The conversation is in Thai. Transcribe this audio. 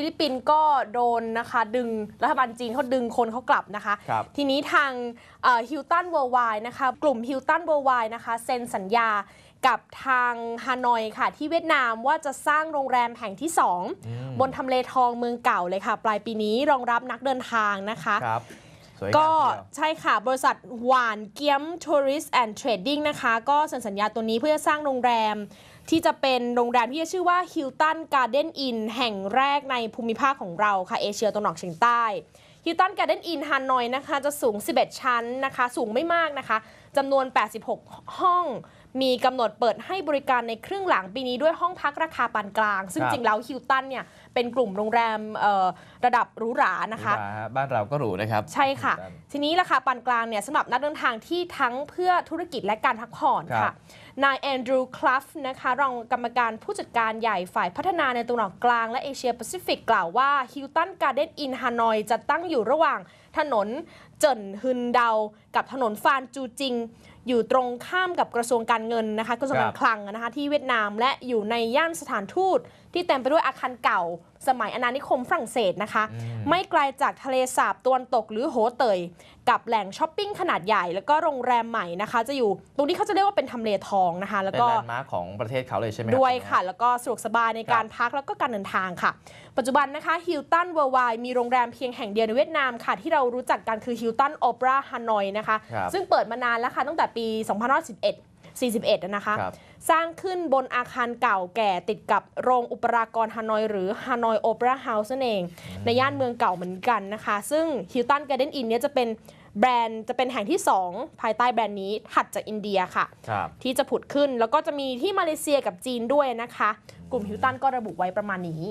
ฟิลิปปินส์ก็โดนนะคะดึงรัฐบาลจีนเขาดึงคนเขากลับนะคะ ครับ ทีนี้ทางฮิลตันเวิร์ไวนะคะกลุ่มฮิลตันเวิร์ไวนะคะเซ็นสัญญากับทางฮานอยค่ะ ที่เวียดนามว่าจะสร้างโรงแรมแห่งที่ 2 บนทำเลทองเมืองเก่าเลยค่ะ ปลายปีนี้รองรับนักเดินทางนะคะ ครับ สวยงามก็ใช่ค่ะ บริษัทหวานเกียมทัวริสแอนด์เทรดดิ้งนะคะ ก็เซ็นสัญญาตัวนี้เพื่อสร้างโรงแรม ที่จะเป็นโรงแรมที่จะชื่อว่าฮิลตันการ์เด้นอินแห่งแรกในภูมิภาคของเราค่ะ เอเชียตะวันออกเฉียงใต้ฮิลตันการ์เด้นอินฮานอยนะคะ จะสูง 11 ชั้นนะคะ สูงไม่มากนะคะ จำนวน 86 ห้อง มีกำหนดเปิดให้บริการในครึ่งหลังปีนี้ด้วยห้องพักราคาปานกลาง ซึ่งครับจริงแล้วฮิลตันเนี่ยเป็นกลุ่มโรงแรมเอ่อระดับหรูหรานะคะหรูหราฮบ้านเราก็หรูนะครับ ใช่ค่ะด้านทีนี้ราคาปานกลางเนี่ยสำหรับนักเดินทางที่ทั้งเพื่อธุรกิจและการพักผ่อนครัค่ะบนายแอนดรูว์คลัฟนะคะรองกรรมการผู้จัดการใหญ่ฝ่ายพัฒนาในตะวันออกกลางและเอเชียแปซิฟิกกล่าวว่า Hilton Garden Inn Hanoi จะตั้งอยู่ระหว่างถนนเจินฮึนเดา กับถนนฟานจูจิงอยู่ตรงข้ามกับกระทรวงการเงินนะคะกระทรวงการคลังนะคะที่เวียดนามและอยู่ในย่านสถานทูต ที่เต็มไปด้วยอาคารเก่า สมัยอาณานิคมฝรั่งเศสนะคะ ไม่ไกลจากทะเลสาบตะวันตกหรือโหเตย กับแหล่งช้อปปิ้งขนาดใหญ่ แล้วก็โรงแรมใหม่นะคะ จะอยู่ตรงนี้เขาจะเรียกว่าเป็นทำเลทองนะคะ แล้วเป็นก็แลนด์มาร์คของประเทศเขาเลยใช่ไหมรับด้วยตรงนี้ค่ะ แล้วก็สะดวกสบายในการพักแล้วก็การเดินทางค่ะ ปัจจุบันนะคะฮิลตันเวอร์ไวมีโรงแรมเพียงแห่งเดียวในเวียดนามค่ะ ที่เรารู้จักกันคือฮิลตันโอเปร่าฮานอยนะคะครับซึ่งเปิดมานานแล้วค่ะตั้งแต่ปี 2511 41 นะคะครับสร้างขึ้นบนอาคารเก่าแก่ติดกับโรงอุปรากรฮานอยหรือฮานอยโอเปร่าเฮาส์นั่นเอง ในย่านเมืองเก่าเหมือนกันนะคะ ซึ่งฮิลตันการ์เดนอินเนี่ยจะเป็นแบรนด์จะเป็นแห่งที่ 2 ภายใต้แบรนด์นี้ถัดจากอินเดียค่ะครับที่จะผุดขึ้นแล้วก็จะมีที่มาเลเซียกับจีนด้วยนะคะ กลุ่มฮิลตันก็ระบุไว้ประมาณนี้